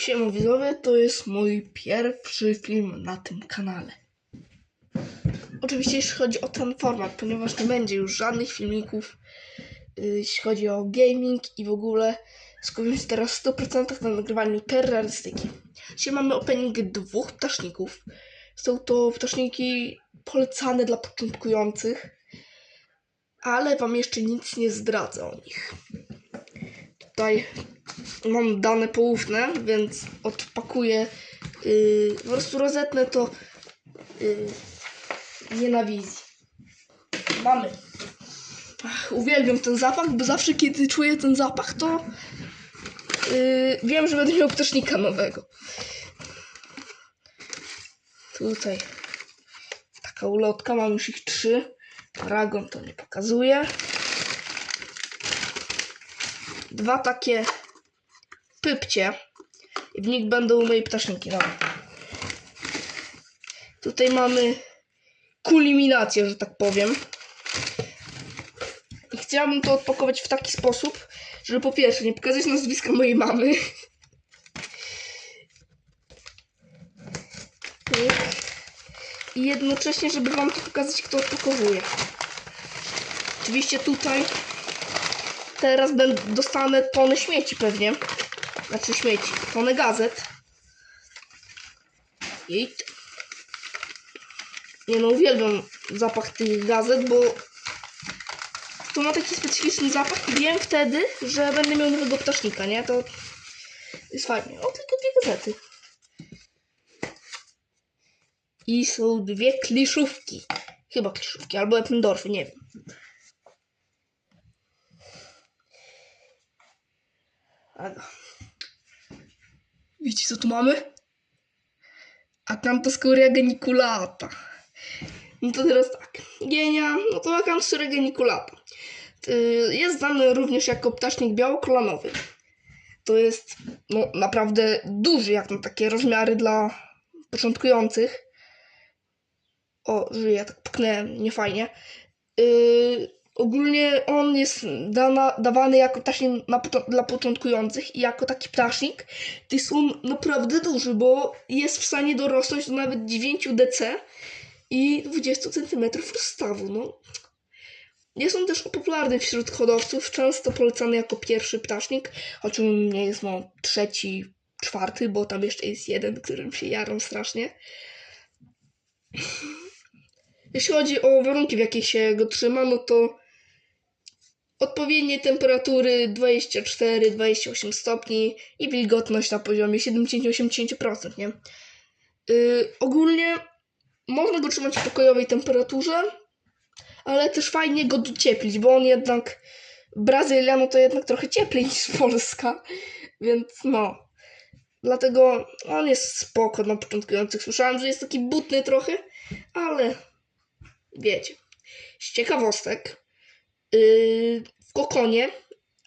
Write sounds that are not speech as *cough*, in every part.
Siema widzowie, to jest mój pierwszy film na tym kanale. Oczywiście jeśli chodzi o ten format, ponieważ nie będzie już żadnych filmików, y, jeśli chodzi o gaming i w ogóle skupiam się teraz w 100% na nagrywaniu terrorystyki. Dzisiaj mamy opening dwóch ptaszników. Są to ptaszniki polecane dla początkujących, ale wam jeszcze nic nie zdradzę o nich. Tutaj mam dane poufne, więc odpakuję, yy, po prostu rozetnę to yy, nie na wizji. Mamy. Ach, uwielbiam ten zapach, bo zawsze kiedy czuję ten zapach, to yy, wiem, że będę miał ptasznika nowego. Tutaj taka ulotka, mam już ich trzy. Paragon to nie pokazuje. Dwa takie pypcie i w nich będą moje ptaszniki. Dobra. Tutaj mamy kuliminację, że tak powiem. I chciałabym to odpakować w taki sposób, żeby po pierwsze nie pokazać nazwiska mojej mamy. Pyk. I jednocześnie, żeby wam to pokazać, kto odpakowuje. Oczywiście tutaj teraz dostanę tonę śmieci pewnie. Znaczy śmieci, tonę gazet. I nie no, uwielbiam zapach tych gazet, bo to ma taki specyficzny zapach i wiem wtedy, że będę miał nowego ptasznika, nie? To jest fajnie. O, tylko dwie gazety. I są dwie kliszówki. Chyba kliszówki, albo Eppendorfy, nie wiem. Widzicie, co tu mamy? Acanthoscurria geniculata. No to teraz tak. Genia, no to Acanthoscurria geniculata. Jest znany również jako ptasznik białokolanowy. To jest no, naprawdę duży, jak na takie rozmiary dla początkujących. O, żyję, tak puknąłem, niefajnie. Yy, ogólnie on jest dana, dawany jako ptasznik dla początkujących i jako taki ptasznik to są naprawdę duży, bo jest w stanie dorosnąć do nawet 9 dc i 20 cm rozstawu. No. Jest on też popularny wśród hodowców, często polecany jako pierwszy ptasznik, choć u mnie jest no, trzeci, czwarty, bo tam jeszcze jest jeden, którym się jaram strasznie. Jeśli chodzi o warunki, w jakich się go trzyma, no to odpowiednie temperatury 24-28 stopni i wilgotność na poziomie 70-80%, nie? Yy, ogólnie można go trzymać w pokojowej temperaturze, ale też fajnie go docieplić, bo on jednak Brazylia, no to jednak trochę cieplej niż Polska, więc no. Dlatego on jest spoko na początkujących. Słyszałem, że jest taki butny trochę, ale wiecie. Z ciekawostek, w kokonie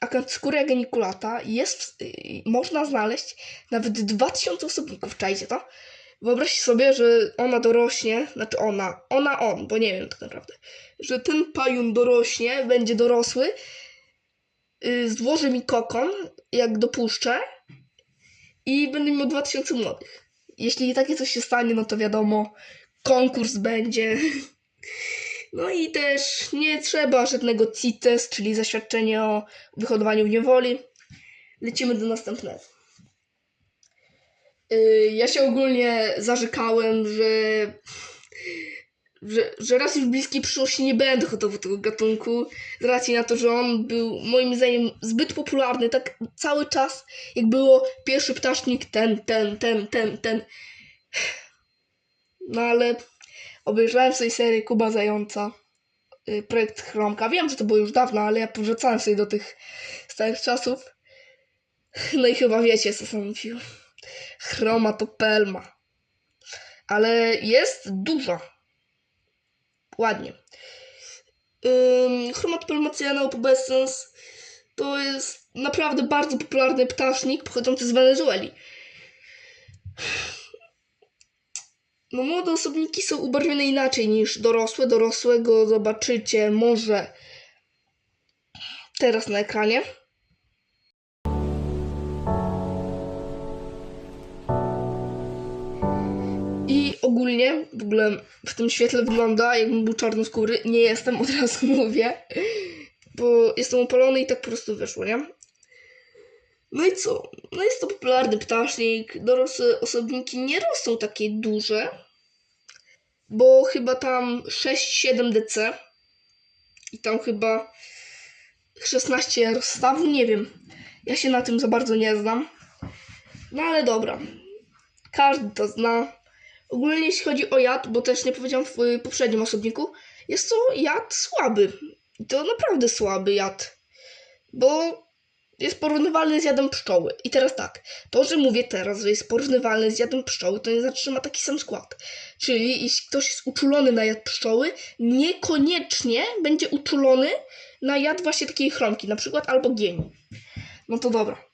Acanthoscurria geniculata jest, yy, można znaleźć nawet 2000 osobników, czajcie to? Wyobraźcie sobie, że ona dorośnie, znaczy ona, ona on, bo nie wiem tak naprawdę, że ten pajun dorośnie, będzie dorosły, yy, złoży mi kokon, jak dopuszczę i będę miał 2000 młodych. Jeśli takie coś się stanie, no to wiadomo, konkurs będzie. *laughs* No i też nie trzeba żadnego CITES, czyli zaświadczenie o wyhodowaniu w niewoli. Lecimy do następnego. Yy, Ja się ogólnie zarzekałem, że, że, że raz już w bliskiej przyszłości nie będę hodował tego gatunku, z racji na to, że on był moim zdaniem zbyt popularny, tak cały czas, jak było pierwszy ptasznik, ten, ten, ten, ten, ten. No ale obejrzałem sobie serię Kuba Zająca, y, projekt Chromka. Wiem, że to było już dawno, ale ja powracałem sobie do tych starych czasów. No i chyba wiecie, co mówił. Chroma to pelma. Ale jest duża. Ładnie. Ym, Chromatopelmacyana pubescens to jest naprawdę bardzo popularny ptasznik pochodzący z Wenezueli. No młode osobniki są ubarwione inaczej niż dorosłe. Dorosłego zobaczycie może teraz na ekranie. I ogólnie, w ogóle w tym świetle wygląda jakbym był czarnoskóry. Nie jestem, *laughs* od razu mówię. Bo jestem opalony i tak po prostu wyszło, nie? No i co? No jest to popularny ptasznik. Dorosłe osobniki nie rosną takie duże. Bo chyba tam 6-7 DC. I tam chyba 16 rozstawów, nie wiem. Ja się na tym za bardzo nie znam. No ale dobra. Każdy to zna. Ogólnie jeśli chodzi o jad, bo też nie powiedziałam w y, poprzednim osobniku, jest to jad słaby. I to naprawdę słaby jad. Bo jest porównywalny z jadem pszczoły. I teraz tak, to, że mówię teraz, że jest porównywalny z jadem pszczoły, to nie znaczy, że ma taki sam skład. Czyli jeśli ktoś jest uczulony na jad pszczoły, niekoniecznie będzie uczulony na jad właśnie takiej chromki, na przykład albo gieni. No to dobra.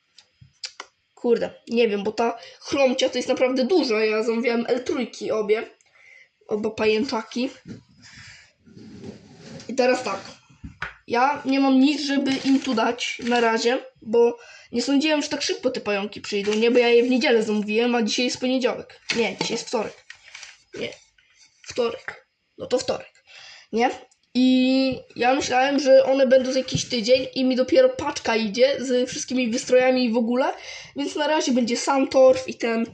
Kurde, nie wiem, bo ta chromcia to jest naprawdę duża. Ja zamówiłem L3 obie. Oba pajęczaki. I teraz tak. Ja nie mam nic, żeby im tu dać na razie, bo nie sądziłem, że tak szybko te pająki przyjdą. Nie, bo ja je w niedzielę zamówiłem, a dzisiaj jest poniedziałek. Nie, dzisiaj jest wtorek. Nie, wtorek. No to wtorek. Nie? I ja myślałem, że one będą za jakiś tydzień i mi dopiero paczka idzie z wszystkimi wystrojami i w ogóle, więc na razie będzie sam torf i ten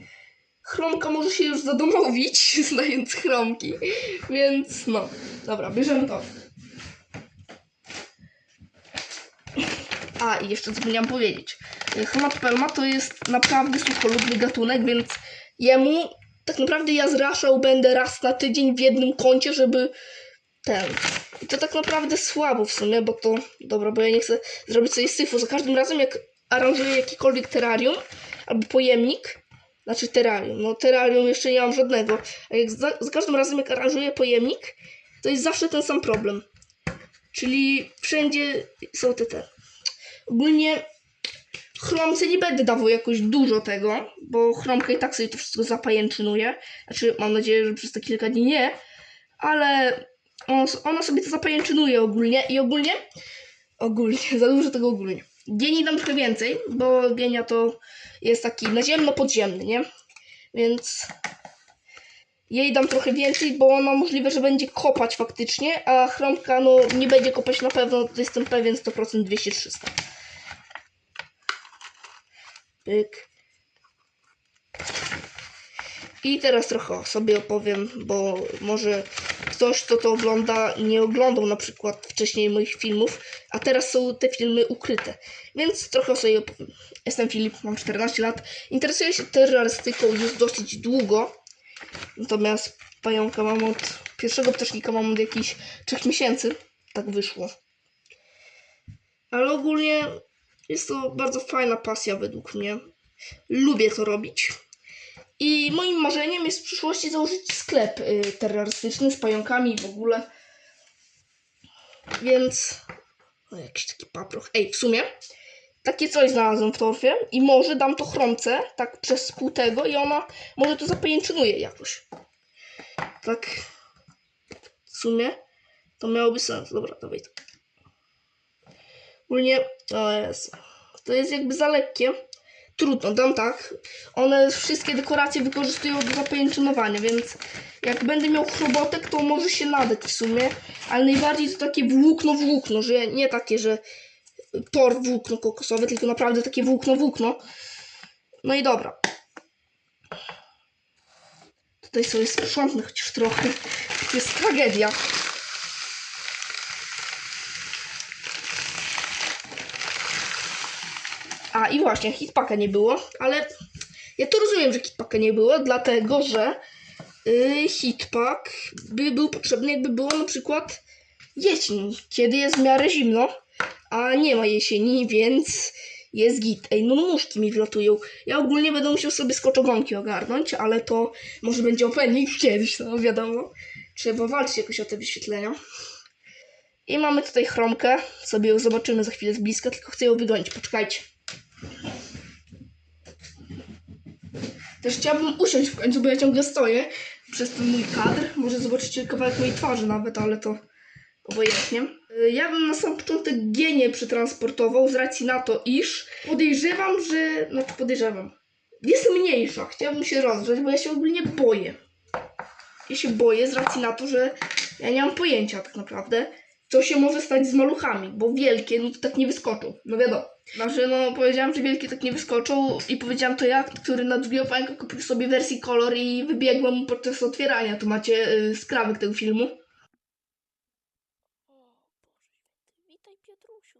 chromka może się już zadomowić, *laughs* znając chromki, więc no, dobra, bierzemy torf. A, i jeszcze zapomniałam powiedzieć. Chromatopelma to jest naprawdę sucholubny gatunek, więc jemu tak naprawdę ja zraszał będę raz na tydzień w jednym kącie, żeby ten. I to tak naprawdę słabo w sumie, bo to. Dobra, bo ja nie chcę zrobić sobie syfu. Za każdym razem, jak aranżuję jakikolwiek terrarium albo pojemnik, znaczy terrarium, no terrarium jeszcze nie mam żadnego, a jak za, za każdym razem, jak aranżuję pojemnik, to jest zawsze ten sam problem. Czyli wszędzie są te te. Ogólnie chromce nie będę dawał jakoś dużo tego, bo chromka i tak sobie to wszystko zapajęczynuje. Znaczy, mam nadzieję, że przez te kilka dni nie, ale on, ona sobie to zapajęczynuje ogólnie i ogólnie, ogólnie, *laughs* za dużo tego ogólnie. Gieni dam trochę więcej, bo gienia to jest taki naziemno-podziemny, nie? Więc jej dam trochę więcej, bo ona możliwe, że będzie kopać faktycznie, a chromka no nie będzie kopać na pewno, jestem pewien 100% 200-300. Pyk. I teraz trochę sobie opowiem, bo może ktoś, kto to ogląda, nie oglądał na przykład wcześniej moich filmów, a teraz są te filmy ukryte. Więc trochę sobie opowiem. Jestem Filip, mam 14 lat. Interesuję się terrorystyką już dosyć długo. Natomiast pająka mam od pierwszego ptasznika mam od jakichś 3 miesięcy. Tak wyszło. Ale ogólnie jest to bardzo fajna pasja według mnie. Lubię to robić. I moim marzeniem jest w przyszłości założyć sklep y, terrorystyczny z pająkami w ogóle. Więc. O, jakiś taki paproch. Ej, w sumie. Takie coś znalazłem w torfie i może dam to chromce, tak przez pół tego i ona może to zapajęczynuje jakoś. Tak. W sumie to miałoby sens. Dobra, dawaj to. Ogólnie, o Jezu. To jest jakby za lekkie. Trudno, dam tak. One wszystkie dekoracje wykorzystują do zapajęczynowania, więc jak będę miał chrobotek, to może się nadać w sumie. Ale najbardziej to takie włókno włókno, że nie takie, że tor włókno kokosowe, tylko naprawdę takie włókno włókno. No i dobra. Tutaj sobie sprzątnę chociaż trochę. To jest tragedia. I właśnie, hitpaka nie było, ale ja to rozumiem, że hitpaka nie było, dlatego że yy, hitpak by był potrzebny, jakby było na przykład jesień, kiedy jest w miarę zimno, a nie ma jesieni, więc jest git. Ej, no muszki mi wlatują. Ja ogólnie będę musiał sobie skoczogonki ogarnąć, ale to może będzie opening *laughs* kiedyś, no wiadomo. Trzeba walczyć jakoś o te wyświetlenia. I mamy tutaj chromkę. Sobie ją zobaczymy za chwilę z bliska, tylko chcę ją wygonić. Poczekajcie. Też chciałabym usiąść w końcu, bo ja ciągle stoję przez ten mój kadr. Może zobaczycie kawałek mojej twarzy nawet, ale to obojętnie. Y, Ja bym na sam początek G nie przetransportował z racji na to, iż podejrzewam, że... Znaczy podejrzewam. Jest mniejsza. Chciałabym się rozgrzać, bo ja się ogólnie boję. ja się boję z racji na to, że ja nie mam pojęcia tak naprawdę, co się może stać z maluchami, bo wielkie, no to tak nie wyskoczą. No wiadomo. Znaczy, no powiedziałam, że wielkie tak nie wyskoczą i powiedziałam to ja, który na drugiego pająka kupił sobie wersji kolor i wybiegłam mu podczas otwierania. Tu macie y, skrawek tego filmu. O Boże święty, witaj Piotrusiu.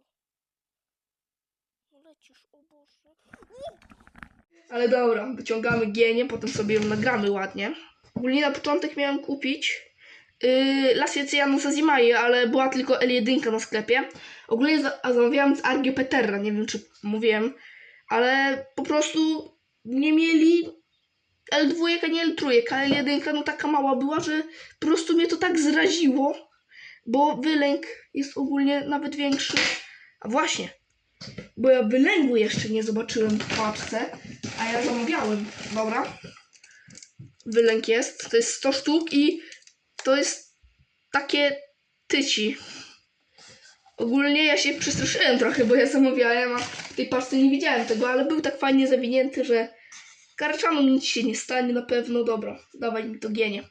No lecisz, o Boże. Ale dobra, wyciągamy gienię, potem sobie ją nagramy ładnie. Ogólnie na początek miałem kupić yy, Lasjecjanu Sazimai, ale była tylko L1 na sklepie. Ogólnie zamawiałam z Argiopeterra, nie wiem czy mówiłem, ale po prostu nie mieli L2, a nie L3, a L1 no taka mała była, że po prostu mnie to tak zraziło, bo wylęk jest ogólnie nawet większy. A właśnie, bo ja wylęgu jeszcze nie zobaczyłem w paczce, a ja zamawiałem. Dobra. Wylęk jest. To jest 100 sztuk i to jest takie tyci. Ogólnie ja się przestraszyłem trochę, bo ja zamawiałem, a w tej paczce nie widziałem tego, ale był tak fajnie zawinięty, że karczanom nic się nie stanie na pewno. Dobra, dawaj mi to gienie.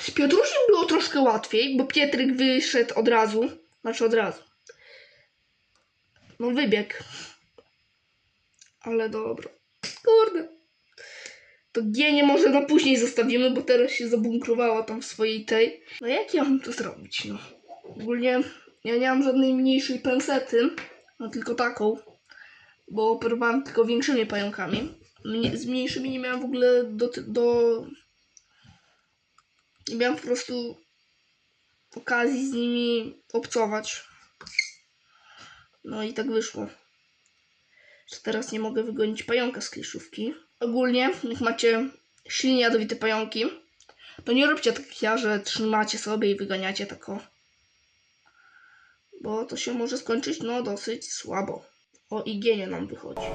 Z Piotrusiem było troszkę łatwiej, bo Pietryk wyszedł od razu. Znaczy od razu. No wybieg. Ale dobra. Kurde. To gienie może na później zostawimy, bo teraz się zabunkrowała tam w swojej tej. No jak ja mam to zrobić, no? Ogólnie ja nie mam żadnej mniejszej pensety, no tylko taką, bo operowałem tylko większymi pająkami. Mnie, z mniejszymi nie miałem w ogóle do, do... Nie miałem po prostu okazji z nimi obcować. No i tak wyszło że teraz nie mogę wygonić pająka z kliszówki. Ogólnie, jak macie silnie jadowite pająki, to nie róbcie tak ja, że trzymacie sobie i wyganiacie tako. Bo to się może skończyć, no, dosyć słabo. O igienie nam wychodzi.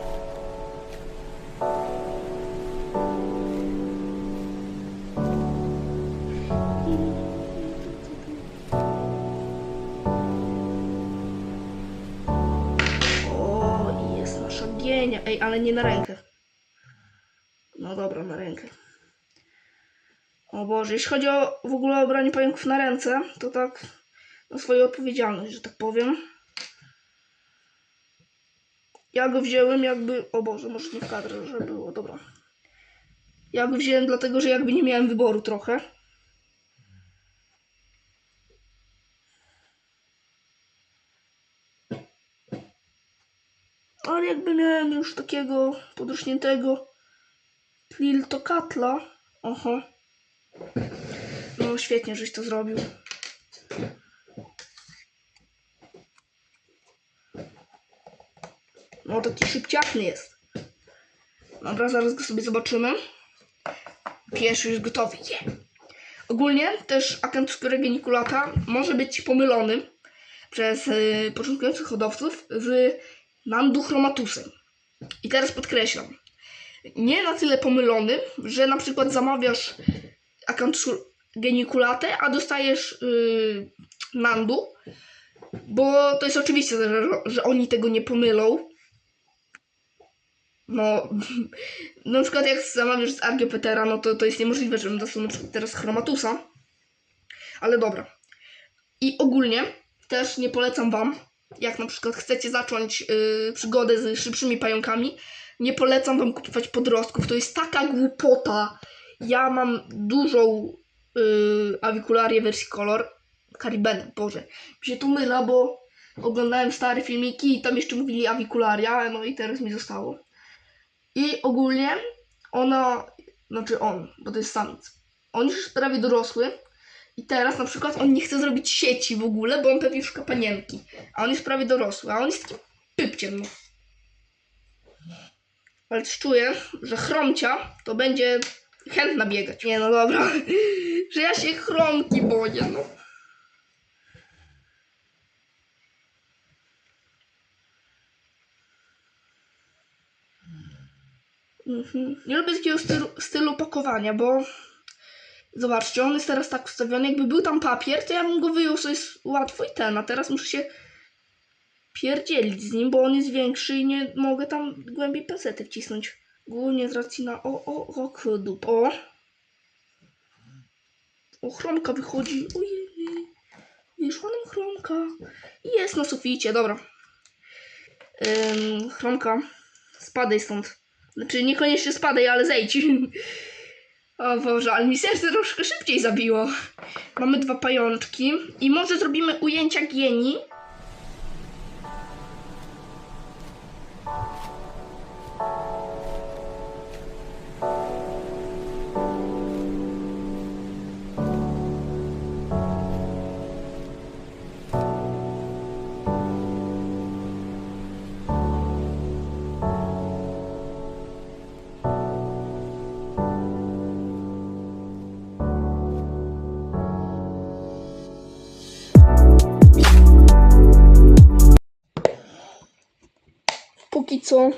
O, jest nasza gienia. Ej, ale nie na rękę. No dobra, na rękę. O Boże, jeśli chodzi o w ogóle o branie pająków na ręce, to tak na swoją odpowiedzialność, że tak powiem. Ja go wziąłem jakby... O Boże, może nie w kadrze, że było, dobra. Ja go wziąłem dlatego, że jakby nie miałem wyboru trochę. Ale jakby miałem już takiego podrośniętego Liltokatla. Oho. No świetnie, żeś to zrobił. No taki szybciachny jest. Dobra, zaraz go sobie zobaczymy. Pierwszy już gotowy. Je. Ogólnie też agent Geniculata może być pomylony przez y, początkujących hodowców z Nandu Chromatusem. I teraz podkreślam. Nie na tyle pomylony, że na przykład zamawiasz akant Geniculatę, a dostajesz y, Nandu, bo to jest oczywiste, że, że oni tego nie pomylą. No, *laughs* na przykład jak zamawiasz z Argiopetera, no to, to jest niemożliwe, żebym dostał teraz Chromatusa. Ale dobra. I ogólnie też nie polecam wam, jak na przykład chcecie zacząć yy, przygodę z szybszymi pająkami, nie polecam wam kupować podrostków. To jest taka głupota. Ja mam dużą yy, awikularię wersji kolor. Caribena, Boże. Mi się tu myla, bo oglądałem stare filmiki i tam jeszcze mówili awikularia, no i teraz mi zostało. I ogólnie ona, znaczy on, bo to jest samiec, on już jest prawie dorosły i teraz na przykład on nie chce zrobić sieci w ogóle, bo on pewnie szuka panienki, a on jest prawie dorosły, a on jest takim pypciem, no. Ale też czuję, że chromcia to będzie chętna biegać. Nie, no dobra, *laughs* że ja się chromki boję, no. Mhm. Nie lubię takiego stylu, stylu pakowania, bo zobaczcie, on jest teraz tak ustawiony, jakby był tam papier, to ja bym go wyjął sobie łatwo i ten, a teraz muszę się pierdzielić z nim, bo on jest większy i nie mogę tam głębiej pesety wcisnąć. Głównie z racji na o, o, o, kudup. O! O, chromka wychodzi. Ojej. Wyszła nam chromka. Jest na suficie, dobra. Ym, chromka, spadaj stąd. Znaczy, niekoniecznie spadaj, ale zejdź. *laughs* O Boże, ale mi serce troszkę szybciej zabiło. Mamy dwa pajączki i może zrobimy ujęcia gieni. Co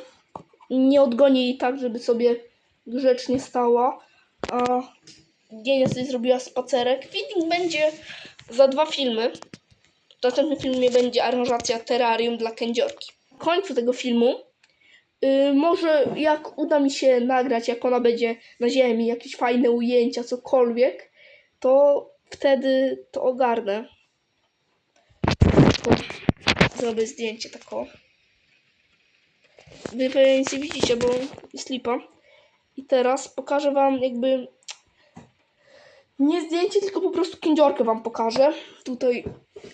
nie odgonię jej tak, żeby sobie grzecznie stała. A Gienia sobie zrobiła spacerek. Feeding będzie za dwa filmy. W następnym filmie będzie aranżacja terrarium dla kędziorki. W końcu tego filmu y, może jak uda mi się nagrać, jak ona będzie na ziemi, jakieś fajne ujęcia, cokolwiek, to wtedy to ogarnę. To zrobię zdjęcie tako. Wy pewnie nic nie widzicie, bo jest lipa. I teraz pokażę wam jakby nie zdjęcie, tylko po prostu kędziorkę wam pokażę. Tutaj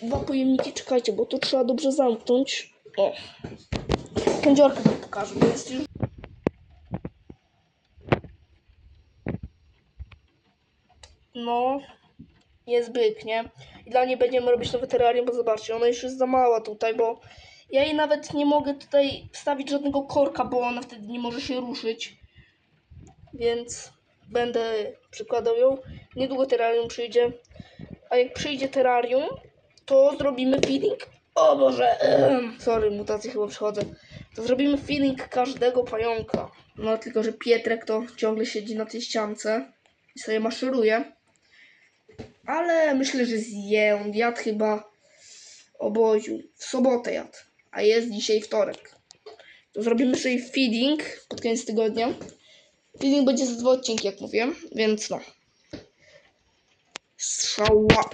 dwa pojemniki, czekajcie, bo to trzeba dobrze zamknąć. O. Kędziorkę wam pokażę, bo jest już... No, byk, nie? I dla niej będziemy robić nowe terrarium, bo zobaczcie, ona już jest za mała tutaj, bo ja jej nawet nie mogę tutaj wstawić żadnego korka, bo ona wtedy nie może się ruszyć. Więc będę przykładał ją. Niedługo terrarium przyjdzie. A jak przyjdzie terrarium, to zrobimy feeding. O Boże! Sorry, mutację chyba przechodzę. To zrobimy feeding każdego pająka. No tylko, że Pietrek to ciągle siedzi na tej ściance i sobie maszeruje. Ale myślę, że zje. On jadł chyba oboziu. W sobotę jadł. A jest dzisiaj wtorek. To zrobimy sobie feeding pod koniec tygodnia. Feeding będzie za dwa odcinki, jak mówię, więc no. Strzała.